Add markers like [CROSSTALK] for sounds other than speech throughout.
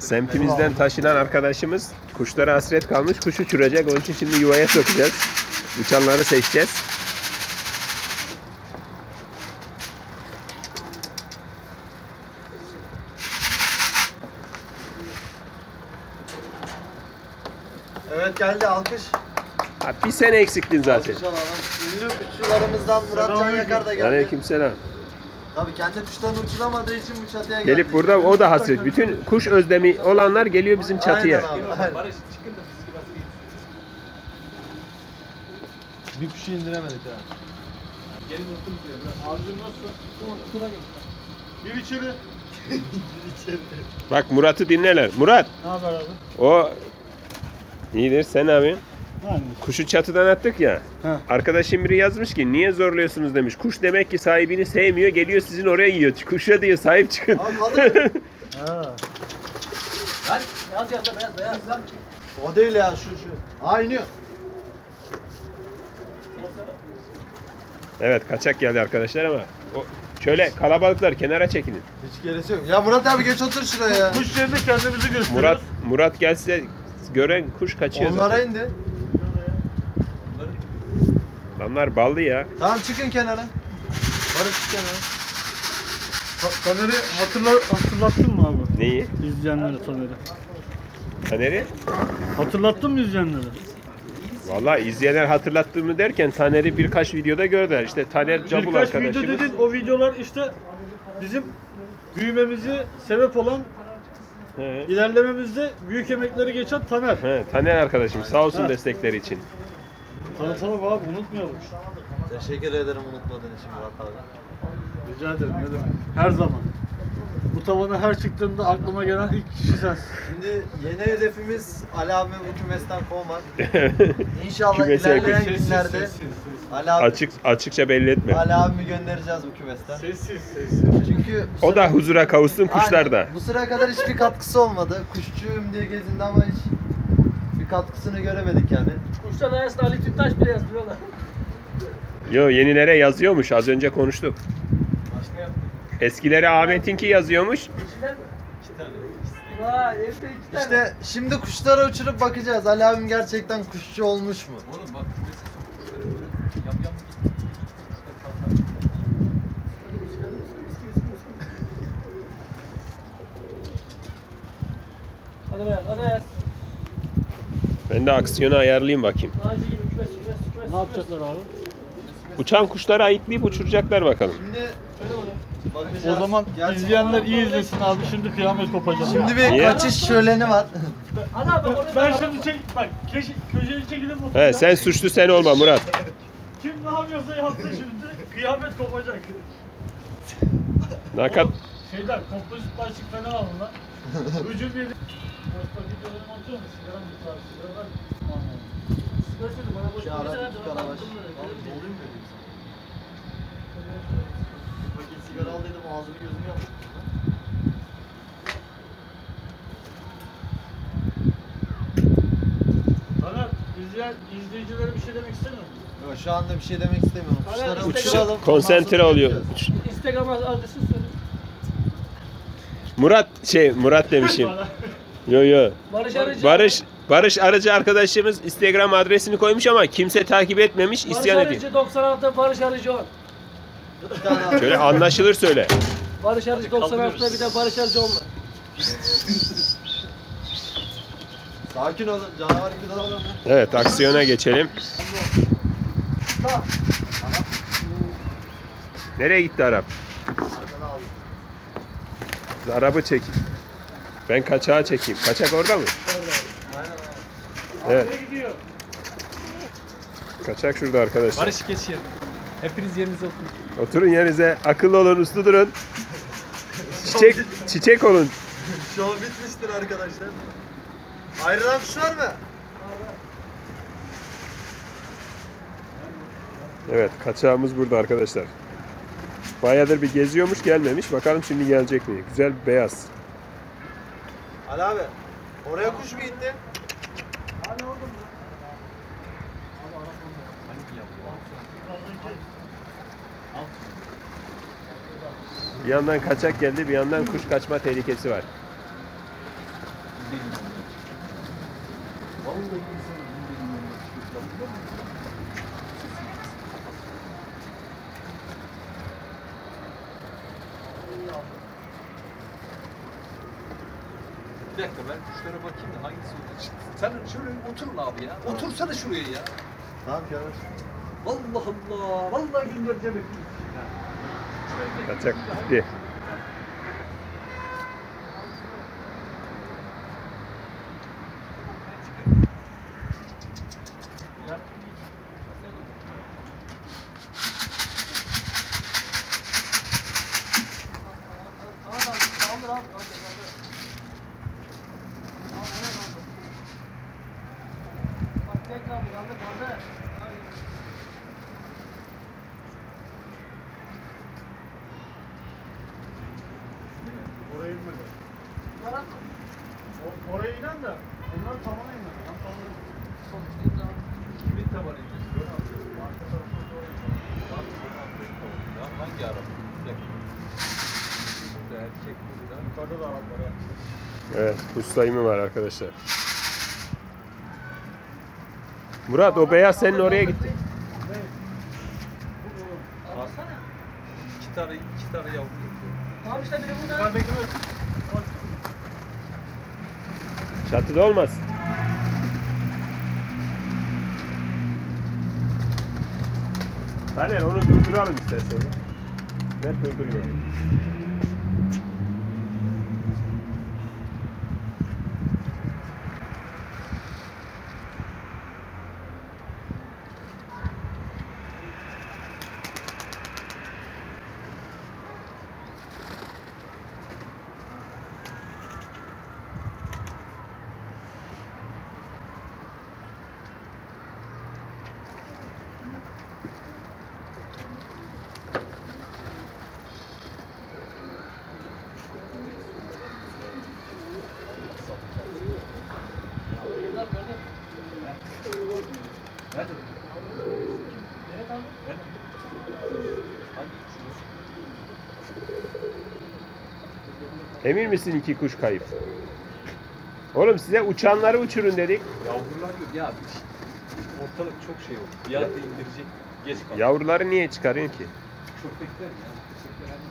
Semtimizden taşınan arkadaşımız kuşlara hasret kalmış. Kuş uçuracak. Onun için şimdi yuvaya sokacağız. Uçanları seçeceğiz. Evet geldi alkış. Sene eksiktin zaten. Ünlü kuşçularımızdan Murat Can Yakar da geldi. Aleykümselam. Tabii kendi kuşlarını uçuramadığı için bu çatıya geldi. Gelip burada o da hasret. Bütün kuş özlemi olanlar geliyor bizim çatıya. Aynen abi. aynen. Bir kuşu indiremedik ha. Bir içeri. Bak Murat'ı dinlerler. Murat Ne haber abi? o iyidir sen abi. Kuşu çatıdan attık ya. Ha. Arkadaşım biri yazmış ki niye zorluyorsunuz demiş. Kuş demek ki sahibini sevmiyor geliyor sizin oraya yiyor. Kuşa diyor sahip çıkın. Abi kalır. [LAUGHS] Ha. o değil ya şu şu. Aa iniyor. evet kaçak geldi arkadaşlar ama o şöyle kalabalıklar kenara çekinin. Hiç gerisi yok. Ya Murat abi geç otur şuraya ya. Kuş yerinde kendimizi gösteriyoruz. Murat Murat gelse gören kuş kaçıyor Onlara zaten. indi. Adamlar ballı ya. Tamam çıkın kenara. Barış kenara. Ta- Taner'i hatırla, hatırlattın mı abi? Neyi? İzleyenlere Taner'i. Taner'i? Hatırlattın mı izleyenlere? Vallahi izleyenler hatırlattığımı derken Taner'i birkaç videoda gördüler. İşte Taner Cabul Birkaç video arkadaşımız. dedin o videolar işte bizim büyümemizi sebep olan He. ilerlememizde büyük emekleri geçen Taner. He, Taner arkadaşım sağ olsun destekleri için. Tanıtalım abi unutmayalım. Teşekkür ederim unutmadığın için Murat abi. Rica ederim ne demek. Her zaman. Bu tavana her çıktığımda aklıma gelen ilk kişi sensin. Şimdi yeni hedefimiz Ali abi bu kümesten kovmak. [LAUGHS] İnşallah Kümese ilerleyen yakın. günlerde Ali abi, Açık açıkça belli etme. Ali abimi göndereceğiz bu kümesten. Sessiz sessiz. Çünkü bu O sıra- da huzura kavuşsun kuşlar da. Bu sıra kadar hiçbir katkısı olmadı. Kuşçuyum diye gezindi ama hiç bir katkısını göremedik yani. Kuşlar arasında Ali Tüntaş bile yazıyorlar. Yo yenilere yazıyormuş az önce konuştuk. Eskileri Ahmet'inki yazıyormuş. İçinden mi? İki tane. Vay evde iki tane. İşte şimdi kuşlara uçurup bakacağız. Ali abim gerçekten kuşçu olmuş mu? Hadi ver, hadi ver. Ben de aksiyonu ayarlayayım bakayım. Ne yapacaklar abi? Uçan kuşları ayıklayıp uçuracaklar bakalım. Şimdi O zaman izleyenler iyi izlesin abi. Şimdi kıyamet kopacak. Şimdi bir Niye? kaçış şöleni var. Hadi abi orada ben şimdi çek bak köşe, köşeye çekilip. He, sen suçlu sen olma Murat. Kim ne yapıyorsa yapsın şimdi. Kıyamet kopacak. Nakat Şeyler kompozit başlık falan alın lan. Ucuz videolarını atıyor musun? Sigara mı? Sigara bana boş dedim sana? Bir paket sigara al dedim ağzını gözünü yaptım. Taner, izleyen, izleyicilere bir şey demek istemiyor musun? Yok, şu anda bir şey demek istemiyorum. İşte- uçuralım. konsantre oluyor. Instagram adresini söyle. Murat şey Murat demişim. Yo yo. Barış Arıcı. Barış Barış Arıcı arkadaşımız Instagram adresini koymuş ama kimse takip etmemiş. Barış isyan ediyor. Arıcı 96 Barış Arıcı 10. Bir tane al. Şöyle anlaşılır söyle. Barış Arıcı 96'da bir de Barış Arıcı 10 var. Sakin olun. Canavar gibi davranma. Evet aksiyona geçelim. Nereye gitti Arap? Arabı çek. Ben kaçağı çekeyim. Kaçak orada mı? Evet. Nereye gidiyor? Kaçak şurada arkadaşlar. Barış geç yerine. Hepiniz yerinize oturun. Oturun yerinize. Akıllı olun, uslu durun. Çiçek, çiçek olun. Şov bitmiştir arkadaşlar. Ayrılan kuş var mı? Evet, kaçağımız burada arkadaşlar. Bayağıdır bir geziyormuş, gelmemiş. Bakalım şimdi gelecek mi? Güzel beyaz. Ali abi. Oraya kuş mu gitti? Bir yandan kaçak geldi, bir yandan kuş kaçma tehlikesi var. Vallahi insan benim yanıma çıkıyor. Biliyor musun? Bir dakika ben kuşlara bakayım da hangisi olacak. Sen şöyle oturun abi ya. Otursana şuraya ya. Tamam yavaş. Allah Allah. Vallahi göndereceğim hepinizi. Kaçak gitti. Oraya inmedi. O- Oraya inen de onlar tavana inmedi. Ben tavana Kimin tabanı ineceğiz? Ya hangi araba? Bir dakika. Burada erkek burada. Yukarıda da Arap var ya. Evet, kuş sayımı var arkadaşlar. Murat o beyaz senin oraya gitti. İki tane, iki tane yavru. Abi işte biri burada. Çatıda olmaz. Taner onu durduralım istersen. Ver durduruyorum. Nerede? Nerede? Hangi kuşu? Emin misin iki kuş kayıp? Oğlum size uçanları uçurun dedik. Yavrular yok. Ya ortalık çok şey oldu. Bir anda indirecek. Geç kaldı. Yavruları niye çıkarıyorsun ki? Köpekler ya. Köpekler hani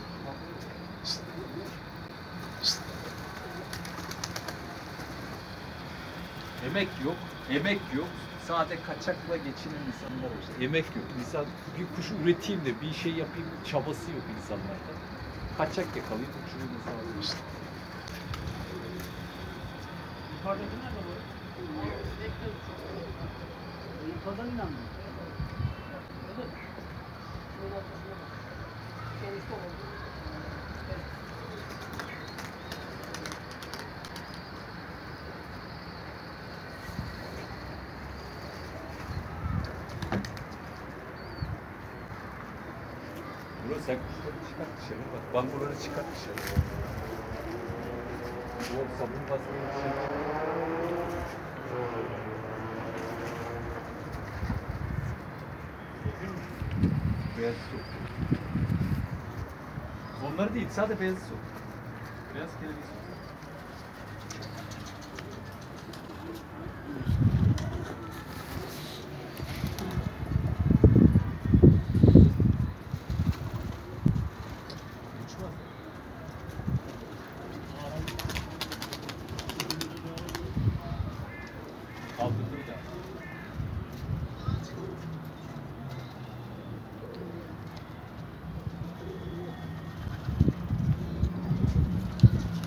Emek yok, emek yok. Sade kaçakla geçinen insanlar var. Emek yok. İnsan bir kuş üreteyim de bir şey yapayım çabası yok insanlarda. Kaçak yakalayıp uçurayım mesela. İşte. Yukarıdaki nerede bu? Yukarıdan inen mi? Bro sen kuşları çıkart dışarı bak. Bangoları çıkart dışarı. Bu sabun basmayı dışarı. Beyaz su. Onlar değil, sadece beyaz su. Beyaz kelebeği su. Uçmaz. Kaldırdı bir daha.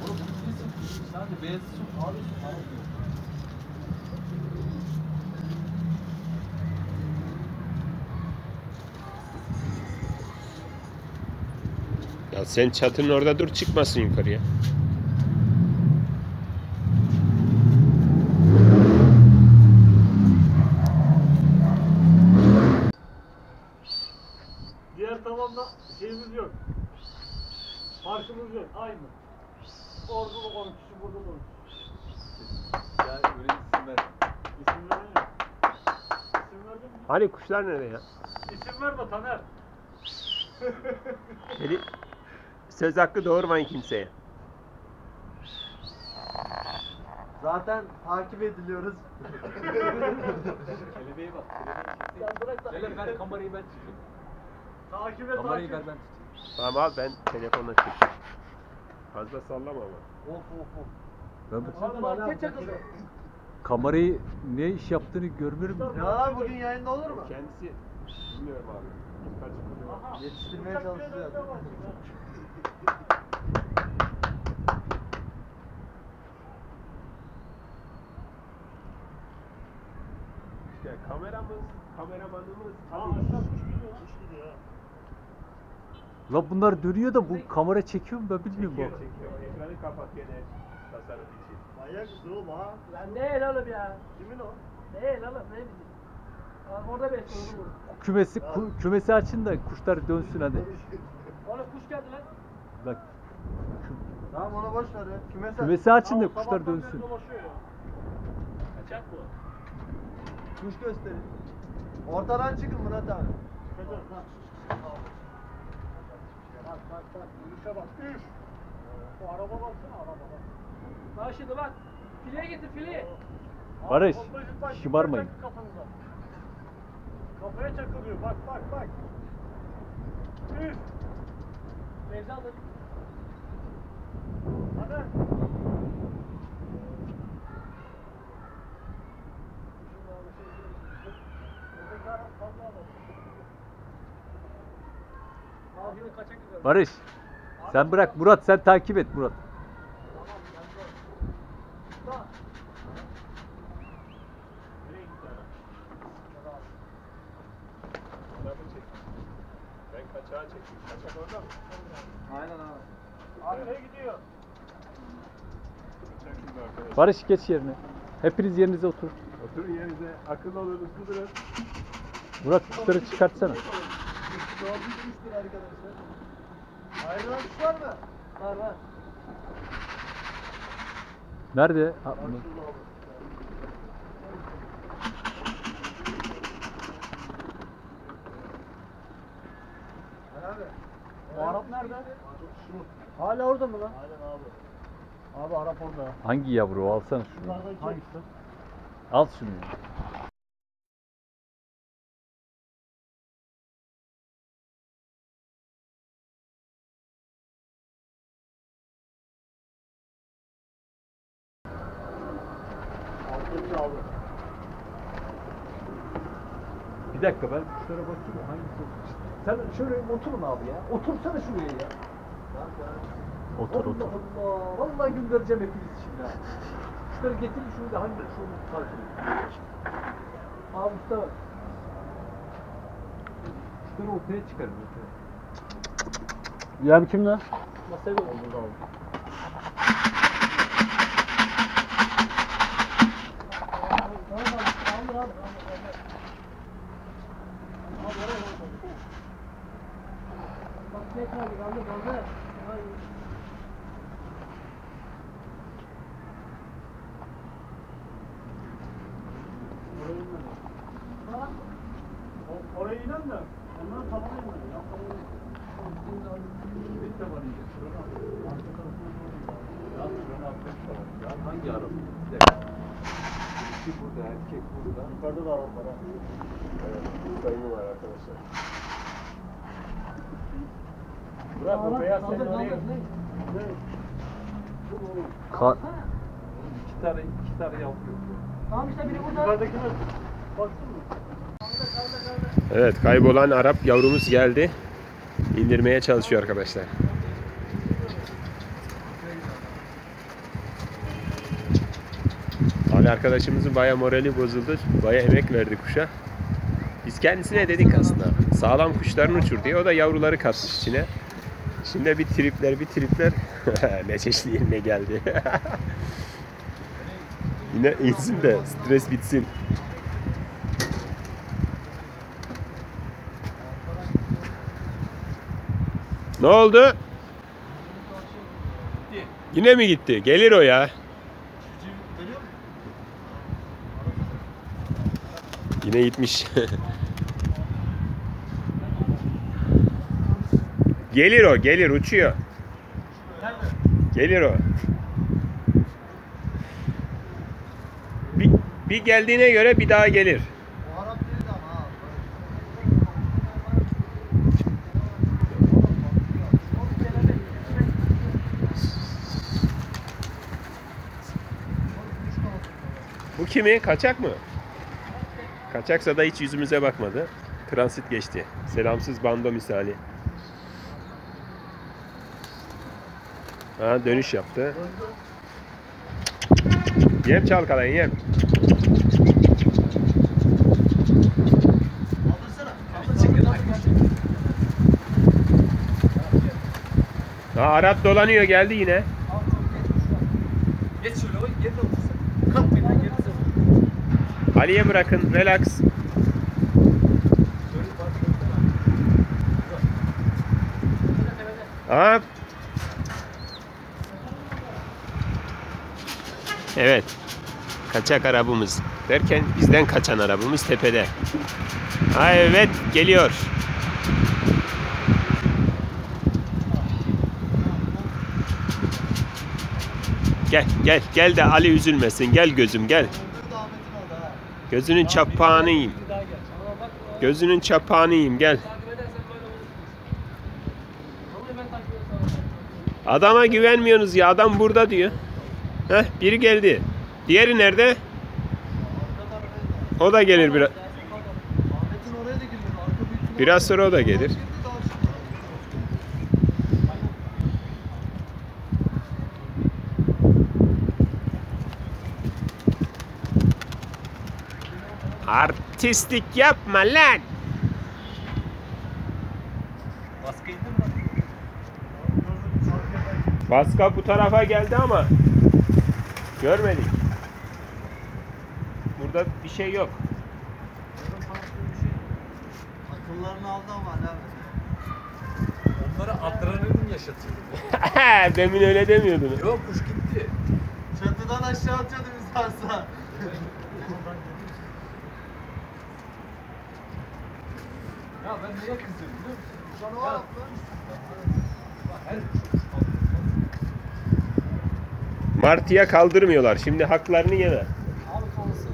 Oğlum bu ne su? Sadece beyaz su. Abi su aramıyor. Ya sen çatının orada dur çıkmasın yukarıya. Diğer tavanda şeyimiz yok. Farkımız yok. Aynı. Orada da 10 kişi, burada da 10 kişi. Ya öyle isim ver. İsim veren yok. İsim verdin mi? Hani kuşlar nerede ya? İsim verme Taner. Eli, söz hakkı doğurmayın kimseye. Zaten takip ediliyoruz. Kelebeğe bak. Hele ver kamerayı ben tutayım. Takip et Kamerayı ver ben tutayım. Tamam al ben telefonla çekeyim. Fazla sallama ama. of of of. Ben bu market çakıldı. kamerayı ne iş yaptığını görmüyorum. Ya abi bugün yayında olur mu? Kendisi bilmiyorum abi. Yetiştirmeye Uçak İşte kameramız, kameramanımız. Ha. La bunlar dönüyor da bu kamera çekiyor mu ben bilmiyorum Çekiyor, bak. çekiyor. Ekranı kapat gene tasarım için. Manyak mısın oğlum ha? Lan değil oğlum ya. Kimin o? Değil oğlum ne bileyim. Aa, orada besliyor bu. Kümesi ku- kümesi açın da kuşlar dönsün hadi. [LAUGHS] Oğlum kuş geldi lan. Bak Tamam onu boş ver ya. Kümes aç. kümesi açın da kuşlar dönsün. Kaçak bu. Kuş gösterin. Ortadan çıkın Murat abi. Kaçak lan. Bak bak bak. Yürüyüşe bak. Üf. Bu araba baksana araba bak. Bak şimdi bak. Fileye getir fileye. Abi, Barış, şımarmayın. Kafaya çakılıyor bak bak bak. Üf. Nevzi alın. Hadi. Abi yine kaçak gidiyor. Barış sen bırak Murat sen takip et Murat. Usta. Nereye gitti adam? Adamı çek. Ben kaçağı çekeyim. Kaçak orada mı? Aynen abi. Arkaya gidiyor. Kaçak şimdi arkadaşlar. Barış geç yerine. Hepiniz yerinize oturun. Oturun yerinize. Akıl olun, uslu durun. Murat kuşları çıkartsana. Doğru düşmüştür arkadaşlar. Ayrılan kuş var mı? Var var. Nerede? Ha, bunu- Arap nerede? Hala orada mı lan? Aynen abi. Abi Arap orada. Hangi yavru alsana şunu. Hangisi? Al şunu. Bir dakika ben kuşlara bakayım hangisi? Sen şöyle oturun abi ya. Otursana şuraya ya. Otur otur. Allah Allah. Vallahi göndereceğim hepiniz şimdi ha. Kuşları getirin şunu da hangi şunu takip edin. Abi usta bak. Kuşları ortaya çıkarın ortaya. Yem kimde? Masaya da olur abi. Oraya inen de onların tabana inen. Ya, tabana inen. Kilit de var iyice. Şurana bak. Arka tarafına doğru. Ya şurana atlamış da var. Ya hangi araba? Bir dakika. İki burada, erkek burada. Yukarıda da Arap var. ha. Evet, sayımı var arkadaşlar. Beyaz Ka- İki tane, iki tane yavru yok. Tamam işte biri burada. Yukarıdakine baksın mı? Evet kaybolan Arap yavrumuz geldi. İndirmeye çalışıyor arkadaşlar. Ali arkadaşımızın baya morali bozuldu. Baya emek verdi kuşa. Biz kendisine dedik aslında. Sağlam kuşlarını uçur diye. O da yavruları katmış içine. Şimdi bir tripler bir tripler. [LAUGHS] ne çeşitli yerine geldi. [LAUGHS] Yine insin de stres bitsin. Ne oldu? Yine mi gitti? Gelir o ya. Yine gitmiş. [LAUGHS] Gelir o, gelir uçuyor. Gelir o. Bir, bir geldiğine göre bir daha gelir. Bu kimi? Kaçak mı? Kaçaksa da hiç yüzümüze bakmadı. Transit geçti. Selamsız bando misali. Ha dönüş yaptı. Yem çalkalayın yem. Ha Arap dolanıyor geldi yine. Geç şöyle oy yerine otursun. Kalkmayın lan oturun. Ali'ye bırakın relax. Şöyle bak şöyle. Ha. Evet. Kaçak arabamız. Derken bizden kaçan arabamız tepede. Ha evet geliyor. Gel gel gel de Ali üzülmesin. Gel gözüm gel. Gözünün çapağını. Gözünün çapağını gel. Adama güvenmiyorsunuz ya. Adam burada diyor. Heh, biri geldi. Diğeri nerede? O da gelir biraz. Biraz sonra o da gelir. Artistlik yapma lan. Baskı bu tarafa geldi ama görmedik. Burada bir şey yok. Akıllarını aldı ama abi. Onlara adrenalin yaşatıyor. [LAUGHS] Demin öyle demiyordun. Yok kuş gitti. Çatıdan aşağı atıyordu bizi varsa. Ya ben neye kızıyorum biliyor musun? Yaptı. Bak her Martıya kaldırmıyorlar. Şimdi haklarını yeme. Abi kalsın.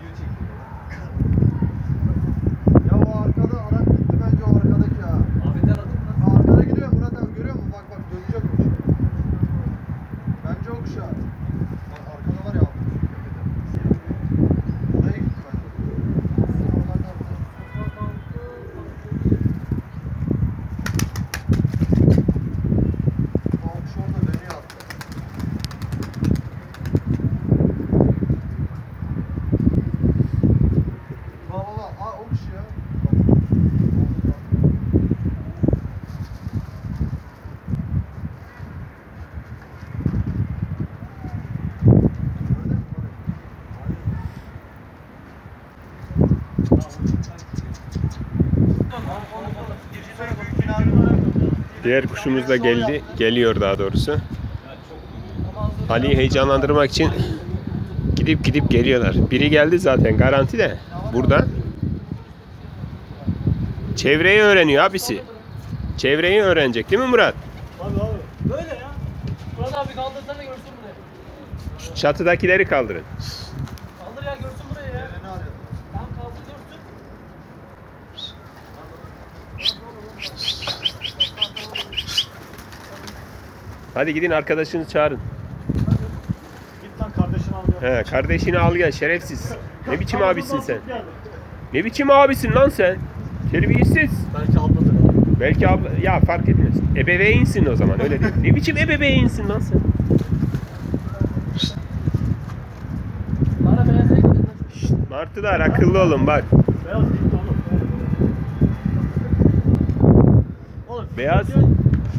video çekiyor. Ya o arkada Arap gitti bence o arkadaki ha. Ahmet aradın mı? Ha, Arkada gidiyor Murat abi görüyor musun? Bak bak dönecek kuş. Bence o kuş ha. Bak arkada var ya. Oraya gitti bence. Oradan kalktı. Aa, kuş orada dönüyor hatta. Bak bak bak. Aa o kuş ya. Diğer kuşumuz da geldi. Geliyor daha doğrusu. Ali'yi heyecanlandırmak için gidip gidip geliyorlar. Biri geldi zaten garanti de burada. Çevreyi öğreniyor abisi. Çevreyi öğrenecek değil mi Murat? Abi abi. Böyle ya. Murat abi kaldırsana görsün burayı. Şu çatıdakileri kaldırın. Kaldır ya görsün burayı ya. Beni arıyor. Tamam kaldır görsün. Hadi gidin arkadaşınızı çağırın. Git lan kardeşini al ya. He, kardeşini al gel şerefsiz. Ne biçim abisin sen? Ne biçim abisin lan sen? Terbiyesiz. Belki abi. Belki abla ya fark etmez. Ebeveynsin o zaman öyle değil. Ne biçim ebeveynsin lan sen? Martılar akıllı olun bak. Beyaz. Oğlum. Beyaz.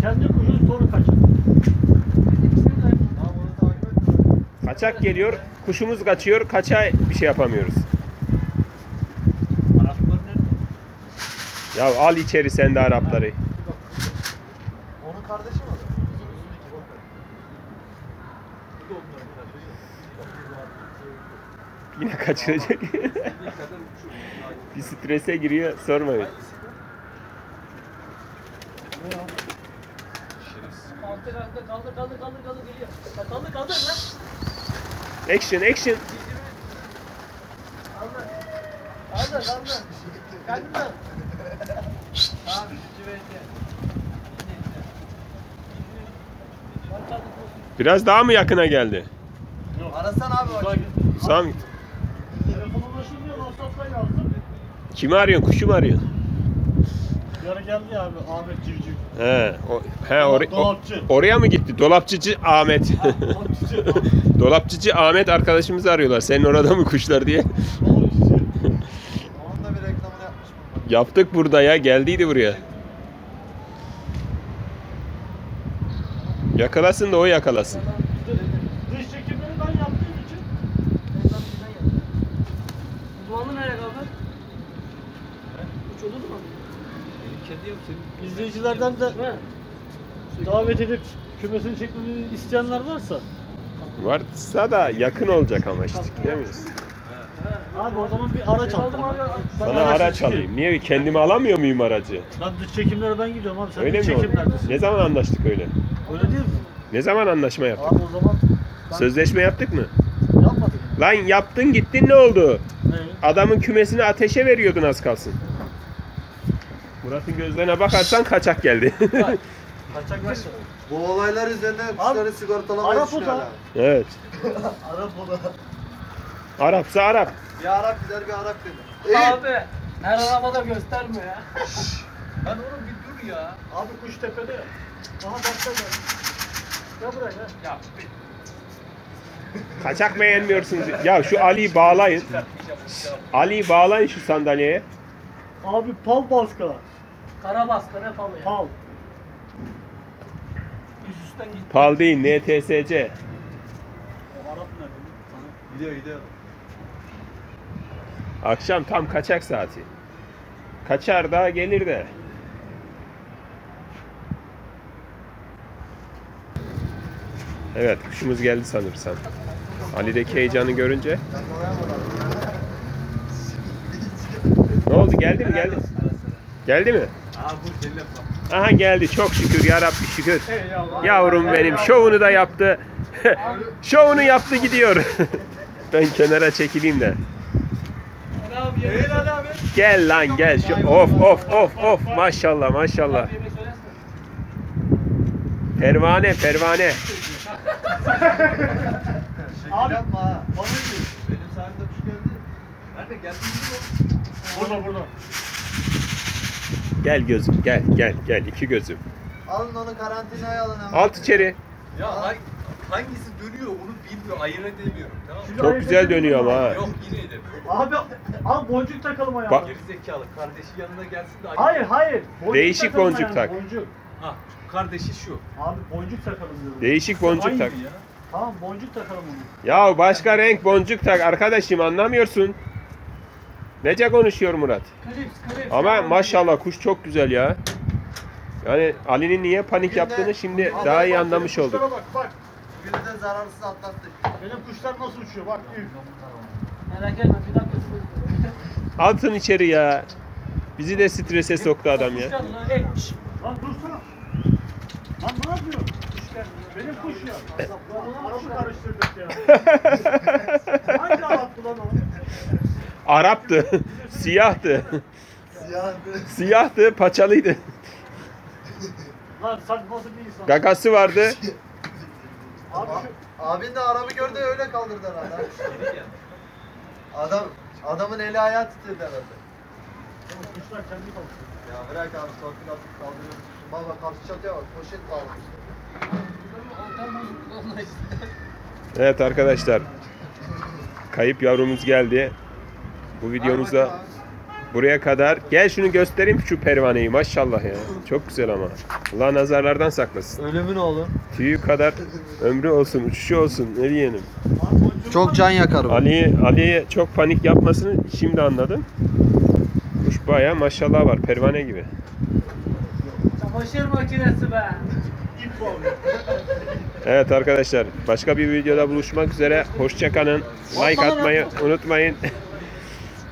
Kendi kuşun sonu kaçır. Tamam onu takip et. Kaçak geliyor, kuşumuz kaçıyor, kaça bir şey yapamıyoruz. Araplar nerede? Ya al içeri sen de Arapları. Onun kardeşi mi yine kaçıracak. bir strese giriyor sormayın. Kaldır kaldır kaldır kaldır geliyor. Kaldır kaldır lan. Action action. Kaldır. Kaldır kaldır. Kaldır. Tamam. Biraz daha mı yakına geldi? Arasana abi bak. Sam Telefon ulaşılmıyor. WhatsApp'tan yazdım. kimi arıyorsun? Kuşu mu arıyorsun? Ara geldi ya abi Ahmet Civciv. He, o, he or- o- oraya mı gitti? Dolapçıcı Ahmet. Dolapçı. [LAUGHS] Dolapçıcı Ahmet arkadaşımızı arıyorlar. Senin orada mı kuşlar diye. Onun da bir reklamını yapmış mı? Yaptık burada ya. Geldiydi buraya. Yakalasın da o yakalasın. Dış çekimleri ben yaptığım için Uzmanlı nereye kaldı? Uç olur mu? Kedi yok senin. İzleyicilerden de davet edip kümesini çekmemi isteyenler varsa Varsa da yakın olacak ama işte. Değil mi? abi o zaman bir araç al. Sana araç alayım. Niye? Kendimi alamıyor muyum aracı? Lan dış çekimlere ben gidiyorum abi sen Öyle dış mi oldu? çekimlerdesin. Ne zaman anlaştık öyle? Öyle değil mi? Ne zaman anlaşma yaptık? Abi o zaman ben Sözleşme yaptık mı? yapmadık. Lan yaptın gittin ne oldu? Ne? Adamın kümesini ateşe veriyordun az kalsın. Murat'ın gözlerine bakarsan kaçak geldi. Kaçak [LAUGHS] nasıl? Bu olaylar üzerine kuşları sigortalamayı Arap düşünüyorlar. evet. [LAUGHS] Arap o da. Arapsa Arap. Bir Arap gider bir Arap gelir. Abi her arabada gösterme ya. Lan oğlum bir dur ya. Abi kuş tepede ya. Aha bak da gel. Gel buraya gel. Ya Kaçak beğenmiyorsunuz. Ya şu Ali'yi bağlayın. Ali'yi bağlayın şu sandalyeye. Abi pal baska. Kara baskı ne falı ya. Pal. Üst üstten git. Pal değil NTSC. O Arap nerede? Gidiyor gidiyor. Akşam tam kaçak saati. Kaçar da gelir de. Evet kuşumuz geldi sanırsam. Ali'deki heyecanı görünce. Ne oldu geldi mi geldi? Geldi mi? Aha geldi çok şükür ya Rabbi şükür. Yavrum benim şovunu da yaptı. [LAUGHS] şovunu yaptı gidiyor. [LAUGHS] ben kenara çekileyim de. Abi. Gel lan gel. Şu, of of of of maşallah maşallah. Pervane pervane. Şekil yapma ha. Benim sahimde kuş geldi. Nerede geldin mi Burada burada. Gel gözüm gel gel gel iki gözüm. Alın onu karantinaya alın hemen. Alt içeri. Ya hang- hangisi dönüyor onu bilmiyor. Ayırt edemiyorum. Tamam mı? Çok güzel dönüyor ama ha. Yok yine edemiyorum. Abi al boncuk takalım ayağına. Bak- Geri zekalı kardeşi yanına gelsin de Hayır hayır. Boncuk Değişik takalım boncuk ayağına, tak. Boncuk. Ha kardeşi şu. Abi boncuk takalım diyorum. Değişik boncuk Aynı tak. ya. Tamam boncuk takalım onu. Ya başka renk boncuk tak arkadaşım anlamıyorsun. Nece konuşuyor Murat? Klips. Ama maşallah kuş çok güzel ya. Yani Ali'nin niye panik yaptığını şimdi daha iyi anlamış olduk. Bak bak. De zararsız atlattık. Benim kuşlar nasıl uçuyor bak. Merak etme bir dakika. Atın içeri ya. Bizi de strese soktu adam ya. Lan, dursana. Lan ne yapıyorsun? Benim kuş ya. Arap'ı karıştırdık ya. Hangi Arap'tı lan o? Arap'tı. [LAUGHS] Siyahtı. Siyah Siyahtı, paçalıydı. Lan saçması bir insan. Gagası vardı. Abi Abin de Arap'ı gördü öyle kaldırdı herhalde. Adam adamın eli ayağı titredi herhalde. bu kuşlar kendi kalkıyor. Ya bırak abi torpil atıp kaldırıyor. Baba karşı çatıya bak poşet bağlamış. Evet arkadaşlar. Kayıp yavrumuz geldi. Bu videomuzda buraya kadar. Gel şunu göstereyim şu pervaneyi maşallah ya. Çok güzel ama. Allah nazarlardan saklasın. Ölümün oğlu. Tüyü kadar ömrü olsun, uçuşu olsun. Ne diyelim. Çok can yakar bu. Ali Ali'ye çok panik yapmasını şimdi anladım. Kuş bayağı maşallah var. Pervane gibi. Çamaşır makinesi be. Evet arkadaşlar başka bir videoda buluşmak üzere. Hoşçakalın. Like atmayı unutmayın. [LAUGHS]